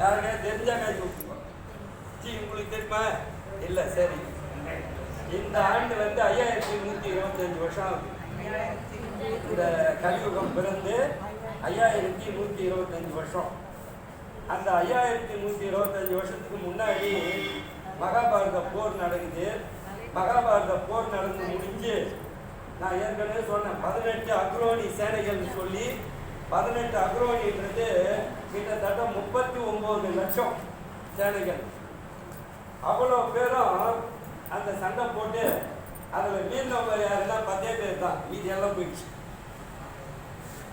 யாருக்கா தெரிஞ்சா கை கொடுத்துக்கோ ஜி உங்களுக்கு தெரியுமா? இல்லை சரி. இந்த ஆண்டு வந்து ஐயாயிரத்தி நூற்றி இருபத்தஞ்சு வருஷம் ஆகுது. இந்த கலியுகம் பிறந்து ஐயாயிரத்தி நூற்றி இருபத்தஞ்சு வருஷம். அந்த ஐயாயிரத்தி நூற்றி இருபத்தஞ்சு வருஷத்துக்கு முன்னாடி மகாபாரத போர் நடக்குது. மகாபாரத போர் நடந்து முடிஞ்சு நான் ஏற்கனவே சொன்னேன் பதினெட்டு அக்ரோனி சேனைகள்னு சொல்லி பதினெட்டு அக்ரோனின்றது லட்சம் சேனைகள். அவ்வளோ பேரும் அந்த சண்டை போட்டு அதில் மீந்தவங்க யாருன்னா பத்தே பேர் தான். மீதி எல்லாம் போயிடுச்சு.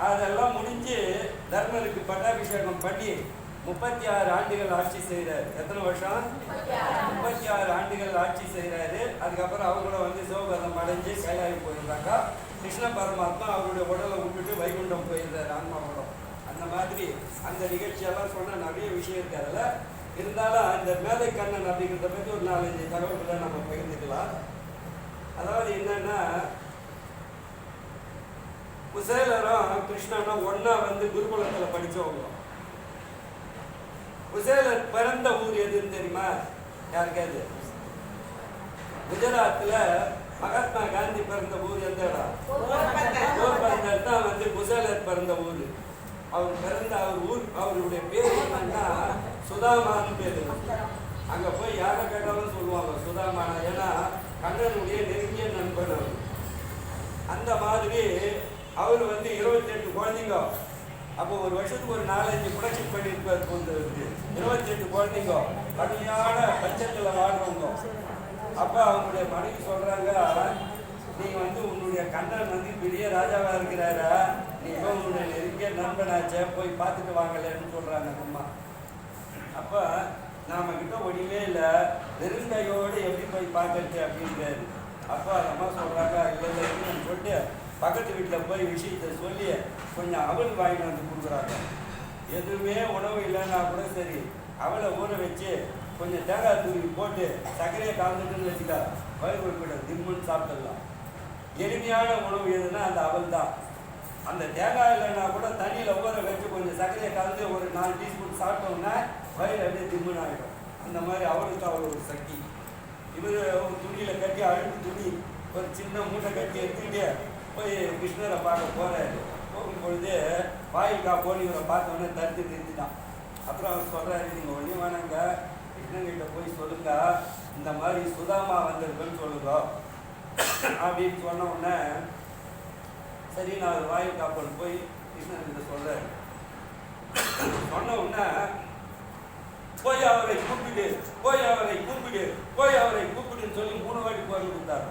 அதெல்லாம் முடிஞ்சு தர்மருக்கு பட்டாபிஷேகம் பண்ணி முப்பத்தி ஆறு ஆண்டுகள் ஆட்சி செய்கிறார் எத்தனை வருஷம்? முப்பத்தி ஆறு ஆண்டுகள் ஆட்சி செய்கிறாரு அதுக்கப்புறம் அவங்கள வந்து சிவபதம் அடைஞ்சு கைலாகி போயிருந்தாக்கா கிருஷ்ண பரமாத்மா அவருடைய உடலை விட்டுட்டு வைகுண்டம் போயிருந்தார் ஆன்மாவோடம் அந்த நிகழ்ச்சியெல்லாம் சொன்ன நிறைய விஷயம் இருக்கு அதில். இருந்தாலும் இந்த மேலை கண்ணன் அப்படிங்கிறத பற்றி ஒரு நாலஞ்சு தகவல்களை நம்ம பகிர்ந்துக்கலாம். அதாவது என்னன்னா குசேலரும் கிருஷ்ணனும் ஒன்னா வந்து குருகுலத்துல படிச்சவங்க. குசேலர் பிறந்த ஊர் எதுன்னு தெரியுமா? யாருக்காது குஜராத்ல மகாத்மா காந்தி பிறந்த ஊர் எந்த இடம்? போர்பந்தர் தான் வந்து குசேலர் பிறந்த ஊர். அவர் பிறந்த அவர் ஊர் அவருடைய பேர் என்னன்னா சுதாமான்னு பேர். அங்க போய் யாரை கேட்டாலும் சொல்லுவாங்க சுதாமானா? ஏன்னா கண்ணனுடைய நெருங்கிய நண்பன் அவர். அந்த மாதிரி அவர் வந்து இருபத்தெட்டு குழந்தைங்க. அப்போ ஒரு வருஷத்துக்கு ஒரு நாலஞ்சு புரட்சி பண்ணியிருப்பார் போன்றதுக்கு இருபத்தெட்டு குழந்தைங்க. கடுமையான பட்சத்தில் வாழ்றவங்க. அப்போ அவங்களுடைய மனைவி சொல்கிறாங்க நீ வந்து உன்னுடைய கண்ணன் வந்து பெரிய ராஜாவாக இருக்கிறாரா? நீ இப்போ உன்னுடைய நெருங்கிய நண்பனாச்சே போய் பார்த்துட்டு வாங்கலன்னு சொல்கிறாங்க அம்மா. அப்போ நாம கிட்ட ஒடிவே இல்லை நெருங்கையோடு எப்படி போய் பார்க்கறது அப்படின்றாரு. அப்போ அந்த அம்மா சொல்கிறாங்க இல்லை இல்லை இல்லைன்னு சொல்லிட்டு பக்கத்து வீட்டில் போய் விஷயத்தை சொல்லி கொஞ்சம் அவள் வாங்கிட்டு வந்து கொடுக்குறாங்க. எதுவுமே உணவு இல்லைன்னா கூட சரி அவளை ஊற வச்சு கொஞ்சம் தேங்காய் தூக்கி போட்டு சர்க்கரையை கலந்துட்டுன்னு வச்சுக்கா வயிறு உட்பட திம்முன்னு சாப்பிட்டுடலாம். எளிமையான உணவு எதுனா அந்த அவள் தான் அந்த தேங்காய் இல்லைன்னா கூட தண்ணியில் ஊற வச்சு கொஞ்சம் சர்க்கரையை கலந்து ஒரு நாலு டீஸ்பூன் சாப்பிட்டோம்னா வயிறு அப்படியே திம்முன்னு ஆகிடும் அந்த மாதிரி அவளுக்கு அவ்வளோ ஒரு சக்தி. இவர் துணியில் கட்டி அழுக்கு துணி ஒரு சின்ன மூட்டை கட்டி எடுத்துக்கிட்டே போய் கிருஷ்ணரை பார்க்க போகிறாரு போகும்பொழுது வாயில்கா போனி இவரை பார்த்தோன்னே தடுத்து நிறுத்திட்டான். அப்புறம் அவர் சொல்கிறாரு நீங்கள் ஒன்றே வேணாங்க. கிருஷ்ணங்கிட்ட போய் சொல்லுங்க. இந்த மாதிரி சுதாமா வந்திருக்குன்னு சொல்லுங்க. அப்படின்னு சொன்ன உடனே சரி நான் வாயு காப்பல் போய் கிருஷ்ணன்கிட்ட சொல்கிறேன் சொன்ன உடனே போய் அவரை கூப்பிடு போய் அவரை கூப்பிடு போய் அவரை கூப்பிடுன்னு சொல்லி மூணு வாட்டி குரல் கொடுத்தார்.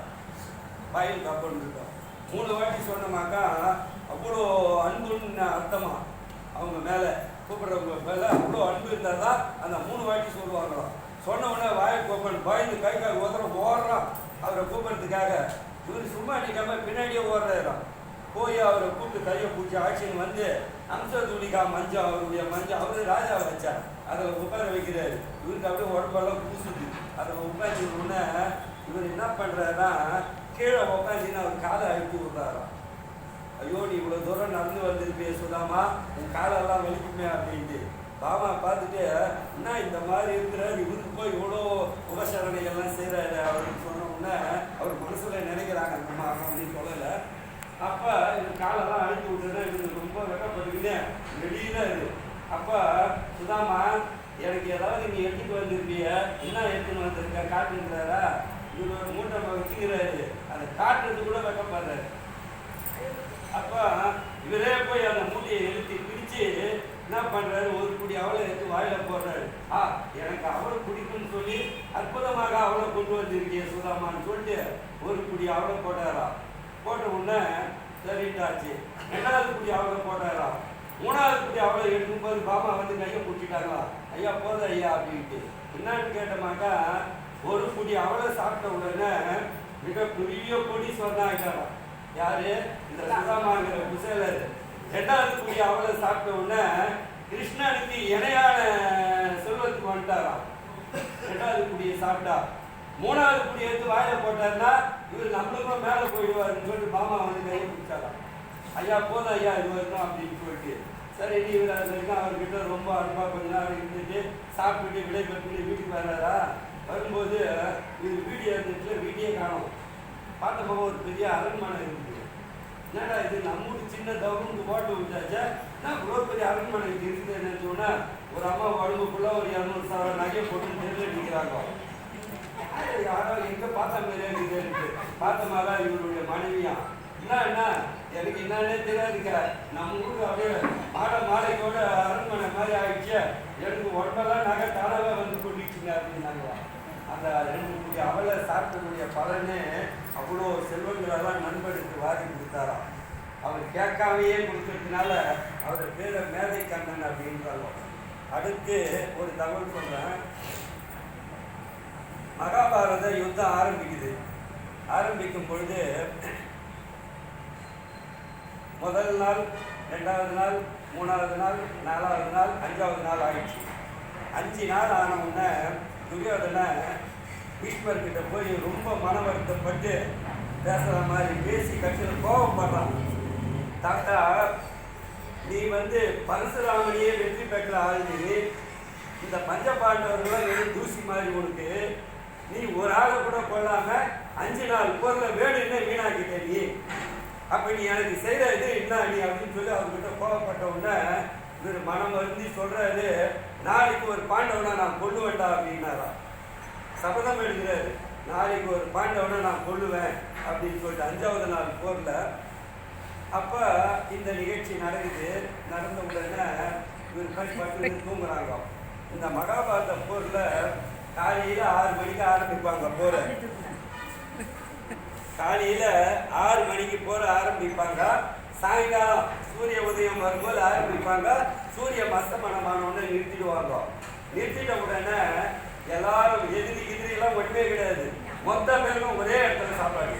வாயில் காப்பல் இருக்கோம் மூணு வாட்டி சொன்னமாக்கா அவ்வளோ அன்புன்னு அர்த்தமா? அவங்க மேலே கூப்பிடுறவங்க மேலே அவ்வளோ அன்பு இருந்தால் தான் அந்த மூணு வாட்டி சொல்லுவாங்களாம் சொன்ன உடனே வாயை கோப்பன் பயந்து கை கால் ஓதுற ஓடுறான். அவரை கூப்பிடுறதுக்காக. இவர் சும்மா நிற்காம பின்னாடியே ஓடுறாராம். போய் அவரை கூப்பிட்டு கையை பிடிச்சி ஆட்சியன் வந்து அம்சதூளிகா மஞ்சள் அவருடைய மஞ்சள் அவரு ராஜா வச்சார். அதில் உட்கார வைக்கிறாரு. இவருக்கு அப்படியே உடம்பெல்லாம் பூசுது. அதில் உட்காந்து உடனே இவர் என்ன பண்ணுறாருன்னா கீழே உட்காந்துன்னு அவர் காலை அழுத்தி விடுறாராம். ஐயோ நீ இவ்வளோ தூரம் நடந்து வந்திருப்பிய சொல்லாமா உன் காலெல்லாம் வலிக்குமே அப்படின்ட்டு. பாமா பார்த்துட்டு என்ன இந்த மாதிரி இருக்கிறார். இவருக்கு போய் இவ்வளோ உபசரணைகள்லாம் செய்கிறாரு அவருக்கு சொன்ன உடனே அவர் மனசில் நினைக்கிறாங்க அம்மா அப்படின்னு சொல்லலை அப்போ இந்த காலெல்லாம் அழுத்தி விட்டுனா இவருக்கு ரொம்ப வெட்டப்பட்டுக்கிட்டே வெளியில இது அப்போ சுதாமா எனக்கு ஏதாவது நீ எடுத்துகிட்டு வந்திருப்பிய என்ன எடுத்துன்னு வந்திருக்கேன் காட்டுங்கிறாரா? இவர் ஒரு மூட்டை வச்சுக்கிறாரு அதை காட்டுறது கூட வெட்டப்படுறாரு அப்போ இவரே போய் அந்த மூட்டையை எழுத்தி பிரித்து என்ன பண்ணுறாரு ஒரு குடி அவளை எடுத்து வாயில போடுறாரு. ஆ எனக்கு அவளை பிடிக்கும்னு சொல்லி அற்புதமாக அவளை கொண்டு வந்திருக்கிய சுதாமான்னு சொல்லிட்டு ஒரு குடி அவளை போட்டாரா போட்ட உடனே சரிட்டாச்சு ரெண்டாவது குடி அவளை போட்டாரா மூணாவது குடி அவ்வளோ எடுக்கும்போது பாமா வந்து கையை பிடிச்சிட்டாங்களா? ஐயா போதும் ஐயா அப்படின்ட்டு. என்னன்னு கேட்டோமாக்கா ஒரு குடி அவளை சாப்பிட்ட உடனே மிக பெரிய கொடி சொன்னாங்க யாரு? இந்த சுதாமாங்கிற குசேலர். ரெண்டாவது குடி அவளை சாப்பிட்ட உடனே கிருஷ்ணனுக்கு இணையான செல்வத்துக்கு வந்துட்டாராம். ரெண்டாவது குடியை சாப்பிட்டா. மூணாவது குடி எடுத்து வாயில போட்டாருன்னா இவர் நம்மளுக்கும் மேலே போயிடுவாருன்னு சொல்லிட்டு மாமா வந்து கையை பிடிச்சாராம். ஐயா போதும் ஐயா இது வரணும் அப்படின்னு சொல்லிட்டு. சரி நீ இவர் அது வரைக்கும் அவர்கிட்ட ரொம்ப அன்பாக கொஞ்ச நாள் இருந்துட்டு சாப்பிட்டுட்டு விடை பெற்றுட்டு வீட்டுக்கு வர்றாரா? வரும்போது இது வீடியோ இருந்துட்டு வீடியோ காணும். பார்த்த போக ஒரு பெரிய அரண்மனை இருக்குது. என்னடா இது நம்ம சின்ன தவறுக்கு போட்டு விட்டாச்சா? நான் இவ்வளோ பெரிய அரண்மனை இருக்குது என்னன்னு சொன்னால் ஒரு அம்மா உடம்புக்குள்ள ஒரு இரநூறு சவர நகையை போட்டு நெல் அடிக்கிறாங்க யாரோ எங்கே பார்த்த மாதிரியா இருக்குது பார்த்த மாதிரி இவருடைய மனைவியா என்ன என்ன எனக்கு என்னன்னே தெரியாதுங்க நம்ம ஊருக்கு அப்படியே மாடை மாலைக்கோட அரண்மனை மாதிரி ஆயிடுச்சு. எனக்கு உடம்பெல்லாம் நகை தானாகவே வந்து கொண்டுச்சுங்க அப்படின்னாங்க. அந்த ரெண்டு மூணு அவளை சாப்பிடக்கூடிய பலனே அவ்வளோ செல்வங்களெல்லாம் நண்பனுக்கு வாரி கொடுத்தாராம். அவர் கேட்காமையே கொடுத்ததுனால அவர் பேரை மேதை கண்ணன் அப்படின்றாலும் அடுத்து ஒரு தகவல் சொல்கிறேன் மகாபாரத யுத்தம் ஆரம்பிக்குது. ஆரம்பிக்கும் பொழுது முதல் நாள் ரெண்டாவது நாள் மூணாவது நாள் நாலாவது நாள் அஞ்சாவது நாள் ஆயிடுச்சு. அஞ்சு நாள் ஆன உடனே துரியோதனை பீஷ்மர்கிட்ட போய் ரொம்ப மன வருத்தப்பட்டு பேசுகிற மாதிரி பேசி கட்சியில் கோபப்படுறான் தாத்தா நீ வந்து பரசுராமனையே வெற்றி பெற்ற ஆள் இந்த பஞ்சபாண்டவர்களும் வெறும் தூசி மாதிரி உனக்கு. நீ ஒரு ஆளை கூட கொள்ளாம அஞ்சு நாள் போர்ல வேணும்னு வீணாக்கிட்டே நீ. அப்போ நீ எனக்கு செய்கிற இது என்ன நீ அப்படின்னு சொல்லி அவர்கிட்ட கோவப்பட்ட உடனே இவர் மனம் வருந்தி சொல்கிறாரு நாளைக்கு ஒரு பாண்டவனை நான் கொண்டு வேண்டாம் சபதம் எழுதுகிறாரு நாளைக்கு ஒரு பாண்டவனை நான் கொள்ளுவேன் அப்படின்னு சொல்லிட்டு அஞ்சாவது நாள் போரில். அப்போ இந்த நிகழ்ச்சி நடக்குது. நடந்த உடனே இவர் கண் பட்டு தூங்குறாங்க. இந்த மகாபாரத போரில் காலையில் ஆறு மணிக்கு ஆரம்பிப்பாங்க போரை. காலையில ஆறு மணிக்கு போற ஆரம்பிப்பாங்க. சாயங்காலம் சூரிய உதயம் வரும்போது ஆரம்பிப்பாங்க. சூரிய மஸ்தமனமான உடனே நிறுத்திடுவாங்க. நிறுத்திட்ட உடனே எல்லாரும் எதிரி எதிரி எல்லாம் ஒன்றுமே கிடையாது. மொத்த பேருக்கும் ஒரே இடத்துல சாப்பாடு.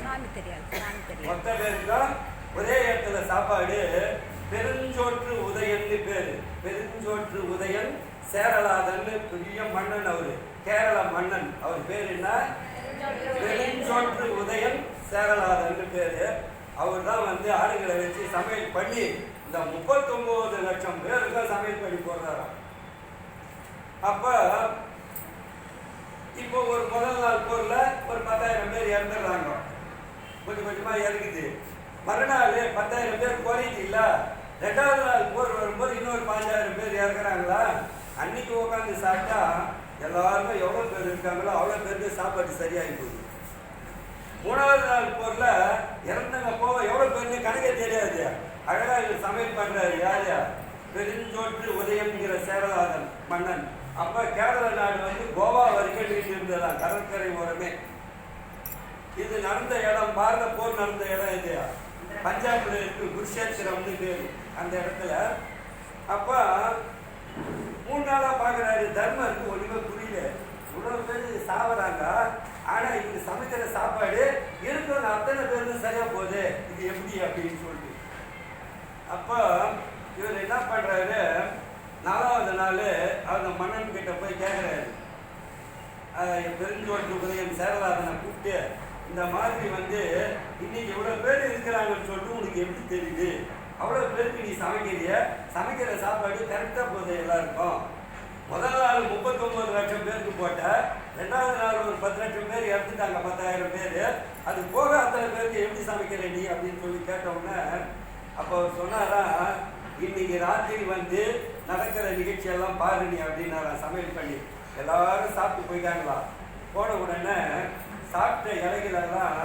மொத்த பேருக்கும் ஒரே இடத்துல சாப்பாடு. பெருஞ்சோற்று உதயன்னு பேரு. பெருஞ்சோற்று உதயன் சேரலாதன்னு பெரிய மன்னன் அவரு. கேரள மன்னன். அவர் பேர் என்ன? பெருஞ்சோற்று உதயன் சேரலாதன்னு பேரு. அவர் தான் வந்து ஆடுகளை வச்சு சமையல் பண்ணி இந்த முப்பத்தொம்போது லட்சம் பேருக்கு சமையல் பண்ணி போடுறாராம். அப்ப இப்போ ஒரு முதல் நாள் போர்ல ஒரு பத்தாயிரம் பேர் இறந்துடுறாங்க. கொஞ்சம் கொஞ்சமா இறங்குது. மறுநாள் பத்தாயிரம் பேர் குறையுது இல்ல? ரெண்டாவது நாள் போர் வரும்போது இன்னொரு பாஞ்சாயிரம் பேர் இறக்குறாங்களா அன்னைக்கு உட்காந்து சாப்பிட்டா எல்லாருமே எவ்வளவு பேர் இருக்காங்களோ அவ்வளவு பேருக்கு சாப்பாடு சரியாகி போகுது. மூணாவது நாள் போர்ல இறந்தவங்க போக எவ்வளவு பேருக்கு கணக்கே தெரியாது. அழகா இது சமையல் பண்றாரு யார் பெருஞ்சோற்று உதயம்ங்கிற சேரலாதன் மன்னன். அப்ப கேரள நாடு வந்து கோவா வரைக்கும் நீண்டு இருந்ததாம் கடற்கரை ஓரமே. இது நடந்த இடம் பாரத போர் நடந்த இடம் இது. பஞ்சாப்ல இருக்கு குருஷேத்திரம்னு பேரு அந்த இடத்துல. அப்போ மூணு நாளா பாக்குறாரு தர்மருக்கு ஒண்ணுமே புரியல இவ்வளவு பேர் சாவறாங்க ஆனா இவங்க சமைக்கிற சாப்பாடு இருக்கிற அத்தனை பேருக்கு சரியா போகுது இது எப்படி அப்படின்னு சொல்லிட்டு அப்போ இவர் என்ன பண்றாரு நாலாவது நாள் அந்த மன்னன் கிட்ட போய் கேட்குறாரு பெருஞ்சோட்டு உதயம் சேரலாதனை கூப்பிட்டு இந்த மாதிரி வந்து இன்னைக்கு இவ்வளவு பேர் இருக்கிறாங்கன்னு சொல்லிட்டு உனக்கு எப்படி தெரியுது. அவ்வளோ பேருக்கு நீ சமைக்கிறிய? சமைக்கிற சாப்பாடு கரெக்டாக போகுது எல்லாருக்கும். முதல் நாள் முப்பத்தொம்பது லட்சம் பேருக்கு போட்ட ரெண்டாவது நாள் ஒரு பத்து லட்சம் பேர் இறந்துட்டாங்க பத்தாயிரம் பேர். அது போக அத்தனை பேருக்கு எப்படி சமைக்கிற நீ அப்படின்னு சொல்லி கேட்ட உடனே அப்போ அவர் சொன்னாரா இன்னைக்கு ராத்திரி வந்து நடக்கிற நிகழ்ச்சியெல்லாம் பாரு நீ அப்படின்னு நான் சமையல் பண்ணி எல்லாரும் சாப்பிட்டு போயிட்டாங்களா? போன உடனே சாப்பிட்ட இலைகளெல்லாம்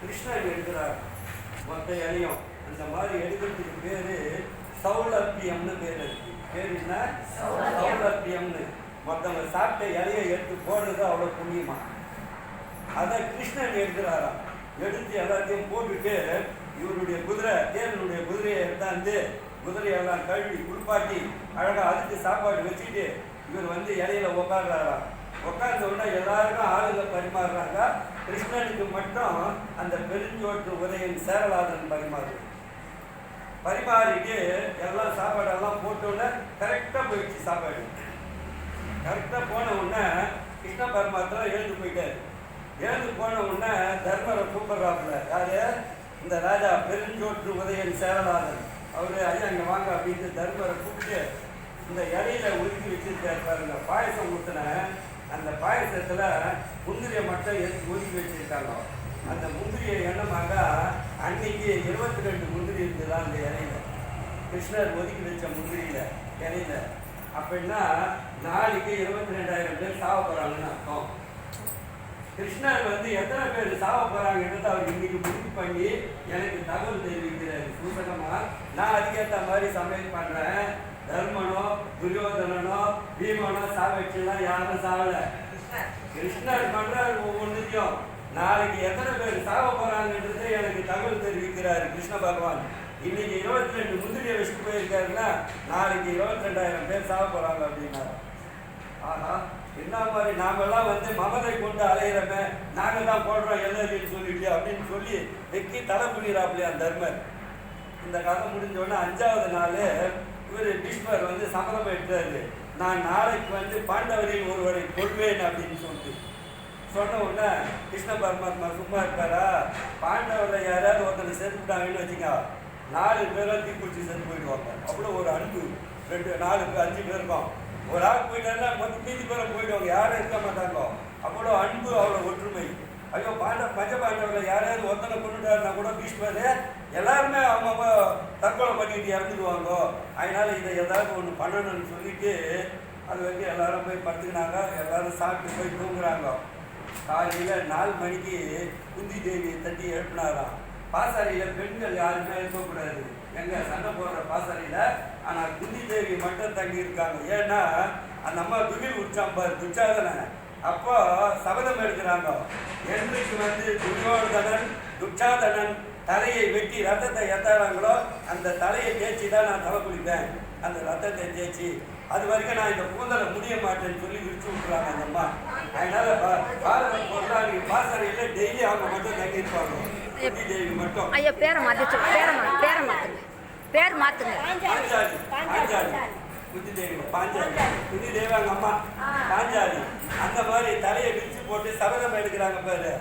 கிருஷ்ணன் எடுக்கிறார் மொத்த இலையும். அந்த மாதிரி எடுக்கிறதுக்கு பேரு சௌலபியம்னு பேர் இருக்கு. பேர் என்ன? சௌலபியம்னு. மொத்தவங்க சாப்பிட்ட இலையை எடுத்து போடுறது அவ்வளோ புண்ணியமா? அதை கிருஷ்ணன் எடுக்கிறாராம் எடுத்து எல்லாத்தையும் போட்டுட்டு இவருடைய குதிரை தேவனுடைய குதிரையை எடுத்தாந்து குதிரையெல்லாம் கழுவி குளிப்பாட்டி அழகா அதுக்கு சாப்பாடு வச்சுட்டு இவர் வந்து இலையில உட்காடுறாராம் உட்கார்ந்த உடனே எல்லாருக்கும் ஆளுங்க பரிமாறுறாங்க. கிருஷ்ணனுக்கு மட்டும் அந்த பெருஞ்சோற்று உதயன் சேரலாதன் பரிமாறு பரிமாறிட்டு எல்லாம் சாப்பாடெல்லாம் எல்லாம் போட்டோன்னே கரெக்டாக போயிடுச்சு சாப்பாடு. கரெக்டாக போன உடனே கிருஷ்ண பரமாத்மா எழுந்து போயிட்டாரு. எழுந்து போன உடனே தர்மரை கூப்பிடுறாப்புல. யாரு? இந்த ராஜா பெருஞ்சோற்று உதயன் சேரலாதன் அவரு ஐயா இங்கே வாங்க அப்படின்னு தர்மரை கூப்பிட்டு இந்த இலையில உருக்கி வச்சிருக்காரு பாருங்க. பாயசம் ஊற்றின அந்த பாயசத்தில் முந்திரியை மட்டும் எடுத்து ஒதுக்கி வச்சிருக்காங்க. அந்த முந்திரியை எண்ணமாக அன்னைக்கு இருபத்தி ரெண்டு முந்திரி இருந்ததா அந்த இலையில? கிருஷ்ணர் ஒதுக்கி வச்ச முந்திரியில இலையில. அப்படின்னா நாளைக்கு இருபத்தி ரெண்டாயிரம் பேர் சாவ போறாங்கன்னு அர்த்தம். கிருஷ்ணர் வந்து எத்தனை பேர் சாவ போறாங்கன்றது அவர் இன்னைக்கு முடிவு பண்ணி எனக்கு தகவல் தெரிவிக்கிறாரு. சூசகமா நான் அதுக்கேற்ற மாதிரி சமையல் பண்றேன். தர்மனோ துரியோதனனோ பீமனோ சாவச்சுலாம் யாரும் சாவல. கிருஷ்ணர். பண்றாரு ஒவ்வொன்றுத்தையும் நாளைக்கு எத்தனை பேர் சாவ போறாங்கன்றது எனக்கு தகவல் தெரிவிக்கிறார் கிருஷ்ண பகவான். இன்னைக்கு இருபத்தி ரெண்டு முந்திரியை வச்சுட்டு போயிருக்காருன்னா நாளைக்கு இருபத்தி ரெண்டாயிரம் பேர் சாவ போறாங்க அப்படின்னாரு. ஆஹா என்ன மாதிரி நாமெல்லாம் வந்து மமதை கொண்டு அலையிறமே நாங்க தான் போடுறோம் எல்லாத்தையும் சொல்லிட்டு அப்படின்னு சொல்லி வெக்கி தலை புரியிறாப்லையா தர்மர். இந்த கதை முடிஞ்ச உடனே அஞ்சாவது நாள் இவர் பீஷ்மர் வந்து சம்மதம் பெற்றாரு நான் நாளைக்கு வந்து பாண்டவரில் ஒருவரை கொள்வேன் அப்படின்னு சொல்லிட்டு. சொன்ன உடனே கிருஷ்ண பரமாத்மா சும்மா இருக்காரா? பாண்டவரை யாராவது ஒருத்தனை செத்துட்டாங்கன்னு வச்சுக்கோ. நாலு பேரும் தீக்குச்சி செத்து போயிடுவாங்க அவ்வளோ ஒரு அன்பு. ரெண்டு நாலு பேர் அஞ்சு பேர் இருக்கும். ஒரு ஆள் போயிட்டாருன்னா மொத்தம் மீதி பேரும் போயிடுவாங்க யாரும் இருக்க மாட்டாங்க. அவ்வளோ அன்பு அவ்வளோ ஒற்றுமை. ஐயோ பாண்ட பஞ்ச பாண்டவர்கள் யாரையாவது ஒருத்தனை கொண்டுட்டாருன்னா கூட பீஷ்மர் எல்லாருமே அவங்க தற்கொலை பண்ணிட்டு இறந்துடுவாங்க அதனால இதை ஏதாவது ஒன்று பண்ணணும்னு சொல்லிட்டு அது வந்து எல்லாரும் போய் படுத்துக்கினாங்க. எல்லாரும் சாப்பிட்டு போய் தூங்குறாங்க. காலையில் நாலு மணிக்கு குந்தி தேவியை தட்டி எழுப்பினாராம். பாசாரியில் பெண்கள் யாருமே இருக்கக்கூடாது. எங்கள் சண்டை போடுற பாசாரியில்? ஆனால் குந்தி தேவி மட்டும் தங்கி இருக்காங்க. ஏன்னா அந்த அம்மா துகில் உச்சாம்பார் துச்சாதனை. அப்போ சபதம் எடுக்கிறாங்க. என்றைக்கு வந்து துரியோதனன் துச்சாதனன் தலையை வெட்டி ரத்தத்தை எத்தாராங்களோ அந்த தலையை தேய்ச்சி தான் நான் தலை குளிப்பேன். அந்த ரத்தத்தை தேய்ச்சி அது வரைக்கும் நான் இந்த கூந்தலை முடிய மாட்டேன்னு சொல்லி விரிச்சு விட்டுறாங்க அந்த அம்மா. அதனால பாரதம் போடுறாங்க பாசறையில் டெய்லி அவங்க மட்டும் தங்கியிருப்பாங்க தேவி மட்டும். ஐயா பேரை மாத்திச்சு பேரை பேரை மாத்துங்க. பேர் மாத்துங்க. பாஞ்சாலி பாஞ்சாலி. குந்தி தேவி பாஞ்சாலி. குந்தி தேவி அவங்க அம்மா. பாஞ்சாலி. அந்த மாதிரி தலையை விரிச்சு போட்டு சபதம் எடுக்கிறாங்க பாரு.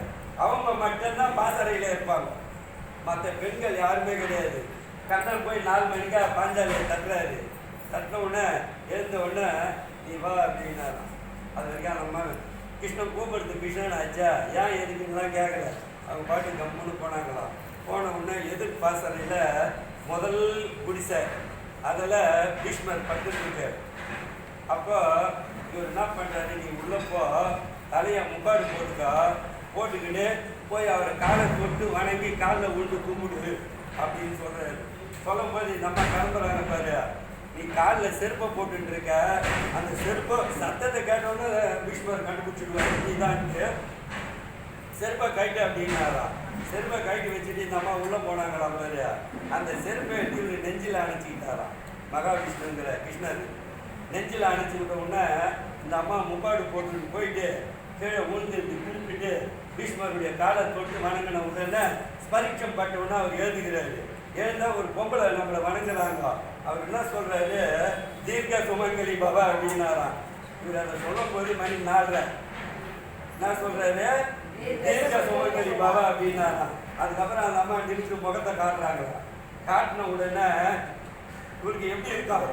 அவங்க மட்டும்தான் பாசறையில் இருப்பாங்க. மற்ற பெண்கள் யாருமே கிடையாது. கண்ணன் போய் நாலு மணிக்கா பாஞ்சாலியை தட்டுறாரு. தட்டின உடனே எழுந்த உடனே நீ வா அப்படின்னாராம். அது வரைக்கும் அம்மா கிருஷ்ணன் கூப்பிடுறது கிருஷ்ணன் ஆச்சா ஏன் எதுக்குங்களாம் கேட்கல அவங்க பாட்டு கம்முன்னு போனாங்களாம். போன உடனே எதிர் பாசறையில் முதல் குடிசை அதில் பீஷ்மர் படுத்துருக்காரு அப்போ இவர் என்ன பண்ணுறாரு நீ உள்ளப்போ தலையை முக்காடு போட்டுக்கா போட்டுக்கிட்டு போய் அவரை காலை தொட்டு வணங்கி காலில் உண்டு கும்பிடு அப்படின்னு சொல்கிறாரு சொல்லும்போது நம்ம கிளம்புறாங்க பாரு நீ காலில் செருப்பை போட்டுட்டு இருக்க அந்த செருப்பை சத்தத்தை கேட்டோன்னு பீஷ்மர் கண்டுபிடிச்சிடுவாரு நீ செருப்பை கைட்டு அப்படின்னாரா? செருப்பை கைட்டு வச்சுட்டு இந்த அம்மா உள்ளே போனாங்களா பாரு. அந்த செருப்பை எடுத்து இவர் நெஞ்சில் அணைச்சிக்கிட்டாராம் மகாவிஷ்ணுங்கிற கிருஷ்ணர். நெஞ்சில் அணைச்சிக்கிட்ட உடனே இந்த அம்மா முப்பாடு போட்டுட்டு போயிட்டு கீழே விழுந்து இப்படி பீஷ்மருடைய காலை தொட்டு வணங்கின உடனே ஸ்பரிட்சம் பட்டவுடனே அவர் எழுதுகிறாரு. எழுந்தால் ஒரு பொம்பளை நம்மளை வணங்குறாங்க அவர் என்ன சொல்றாரு தீர்க்க சுமங்கலி பாபா அப்படின்னாராம். இவர் அதை சொல்லும் போது மணி நாலரை. என்ன சொல்றாரு? தீர்க்க சுமங்கலி பாபா அப்படின்னாராம். அதுக்கப்புறம் அந்த அம்மா நினைச்சு முகத்தை காட்டுறாங்களா காட்டின உடனே இவருக்கு எப்படி இருக்கும்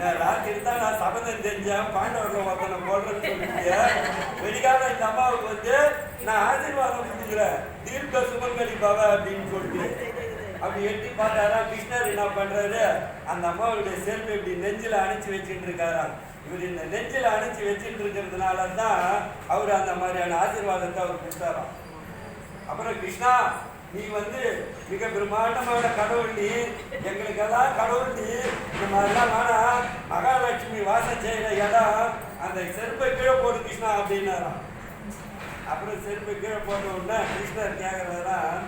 நான் ராத்திரி தான் நான் சபதம் செஞ்சேன் பாண்டவர்கள் ஒருத்தனை போடுறேன்னு சொல்லிட்டு வெடிக்காத இந்த அம்மாவுக்கு வந்து நான் ஆசீர்வாதம் கொடுக்குறேன். தீர்க்க சுமங்கலி பாபா அப்படின்னு சொல்லிட்டு அப்படி எட்டி பார்த்தாரா கிருஷ்ணர் என்ன பண்றாரு? அந்த அம்மாவுடைய செருப்பு இப்படி நெஞ்சில் அணைச்சு வச்சுட்டு இருக்காராம். இவர் இந்த நெஞ்சில் அணைச்சு வச்சுட்டு இருக்கிறதுனால தான் அவர் அந்த மாதிரியான ஆசீர்வாதத்தை அவர் கொடுத்தாராம். அப்புறம் கிருஷ்ணா நீ வந்து மிக பிரம்மாண்டமான கடவுள் நீ. எங்களுக்கெல்லாம் கடவுள் நீ. இந்த மாதிரிலாம் வேணா. மகாலட்சுமி வாசம் செய்யற இடம் அந்த செருப்பை கீழே போடு கிருஷ்ணா அப்படின்னாராம். அப்புறம் செருப்பை கீழே போட்ட உடனே கிருஷ்ணர் கேட்குறதெல்லாம்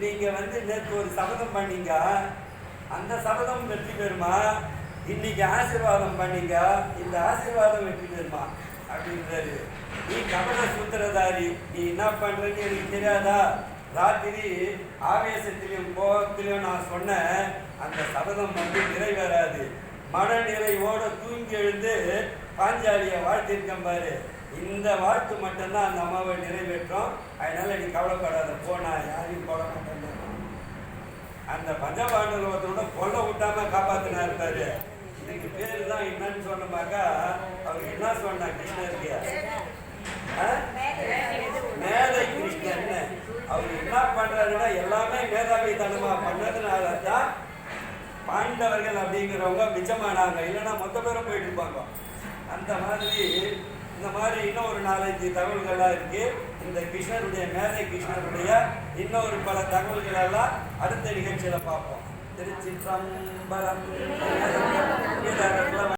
நீங்கள் வந்து நேற்று ஒரு சபதம் பண்ணீங்க. அந்த சபதம் வெற்றி பெறுமா? இன்னைக்கு ஆசீர்வாதம் பண்ணீங்க. இந்த ஆசீர்வாதம் வெற்றி பெறுமா? அப்படின்றாரு. நீ கபட சூத்திரதாரி நீ என்ன பண்றன்னு எனக்கு தெரியாதா? ராத்திரி ஆவேசத்திலையும் கோபத்திலையும் நான் சொன்னேன் அந்த சபதம் வந்து நிறைவேறாது. மன நிறைவோட தூங்கி எழுந்து பாஞ்சாலியை வாழ்த்திருக்கேன் பாரு. இந்த வாழ்த்து மட்டும்தான் அந்த அம்மாவை நிறைவேற்றும். அதனால நீ கவலைப்படாத போனா யாரையும் போட மாட்டேன் அந்த பஞ்சபாண்டவர் ஒருத்தரோட கொல்ல விட்டாம காப்பாத்தினா பாரு. இதுக்கு பேரு தான் என்னன்னு சொன்னமாக்கா அவர் என்ன சொன்னா கிருஷ்ணருக்கு மேதை கிருஷ்ணன் அவர் என்ன பண்றாருன்னா எல்லாமே மேதாவித்தனமா பண்ணதுனால தான் பாண்டவர்கள் அப்படிங்கிறவங்க மிச்சமானாங்க. இல்லைன்னா மொத்த பேரும் போயிட்டு இருப்பாங்க. அந்த மாதிரி இந்த மாதிரி இன்னும் ஒரு நாலஞ்சு தகவல்கள்லாம் இருக்கு. இந்த கிருஷ்ணருடைய மேதை கிருஷ்ணருடைய இன்னொரு பல தகவல்கள் எல்லாம் அடுத்த நிகழ்ச்சியில பார்ப்போம். திருச்சிற்றம்பலம்.